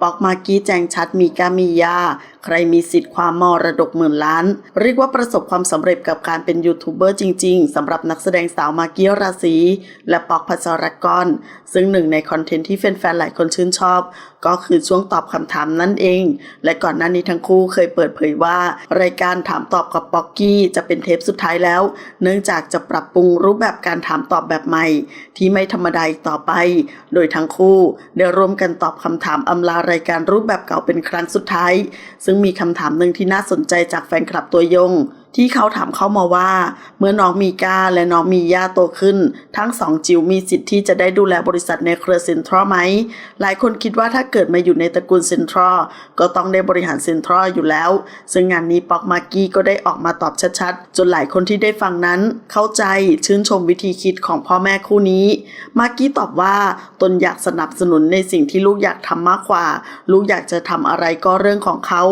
ปอกมากี้แจงชัดมีกามียา ใครมีสิทธิ์ความมรดกหมื่นล้าน เรียกว่าประสบความสำเร็จกับการเป็นยูทูบเบอร์จริง ๆสำหรับนักแสดงสาวมากี้ราศีและปอกพัชรกร ซึ่งหนึ่งในคอนเทนต์ที่แฟนๆหลายคนชื่นชอบ ก็คือช่วงตอบคำถามนั่นเอง และก่อนหน้านี้ทั้งคู่เคยเปิดเผยว่า รายการถามตอบกับปอกกี้จะเป็นเทปสุดท้ายแล้ว เนื่องจากจะปรับปรุงรูปแบบการถามตอบแบบใหม่ ที่ไม่ธรรมดาอีกต่อไป โดยทั้งคู่ได้ร่วมกันตอบคำถามอำลารายการรูปแบบเก่าเป็นครั้งสุดท้าย ซึ่งมีคำถามหนึ่งที่น่าสนใจจากแฟนคลับตัวยง ที่เขาถามเข้ามาว่า เมื่อน้องมีก้าและน้องมีย่าโตขึ้น ทั้งสองจิ๋วมีสิทธิ์ที่จะได้ดูแลบริษัทในเครือเซ็นทรัลไหม หลายคนคิดว่าถ้าเกิดมาอยู่ในตระกูลเซ็นทรัลก็ต้องได้บริหารเซ็นทรัลอยู่แล้ว ซึ่งงานนี้ป๊อกมากกี้ก็ได้ออกมาตอบชัดๆ จนหลายคนที่ได้ฟังนั้น เข้าใจชื่นชมวิธีคิดของพ่อแม่คู่นี้มากกี้ตอบว่าตนอยากสนับสนุนในสิ่งที่ลูกอยากทำมากกว่า ลูกอยากจะทำอะไรก็เรื่องของเขา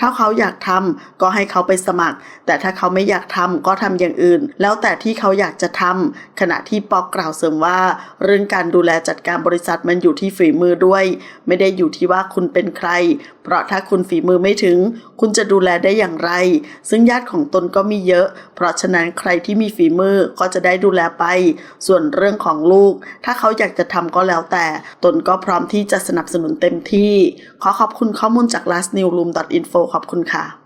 ถ้าเขาอยากทำก็ให้เขาไปสมัคร แต่ถ้าเขาไม่อยากทำก็ทำอย่างอื่น แล้วแต่ที่เขาอยากจะทำขณะที่ปอกกล่าวเสริมว่า เรื่องการดูแลจัดการบริษัทมันอยู่ที่ฝีมือด้วย ไม่ได้อยู่ที่ว่าคุณเป็นใคร เพราะถ้าคุณฝีมือไม่ถึง คุณจะดูแลได้อย่างไร ซึ่งญาติของตนก็มีเยอะ เพราะฉะนั้นใครที่มีฝีมือก็จะได้ดูแลไป ส่วนเรื่องของลูก ถ้าเขาอยากจะทำก็แล้วแต่ ตนก็พร้อมที่จะสนับสนุนเต็มที่ ขอขอบคุณข้อมูลจาก lastnewsroom.info ขอบคุณค่ะ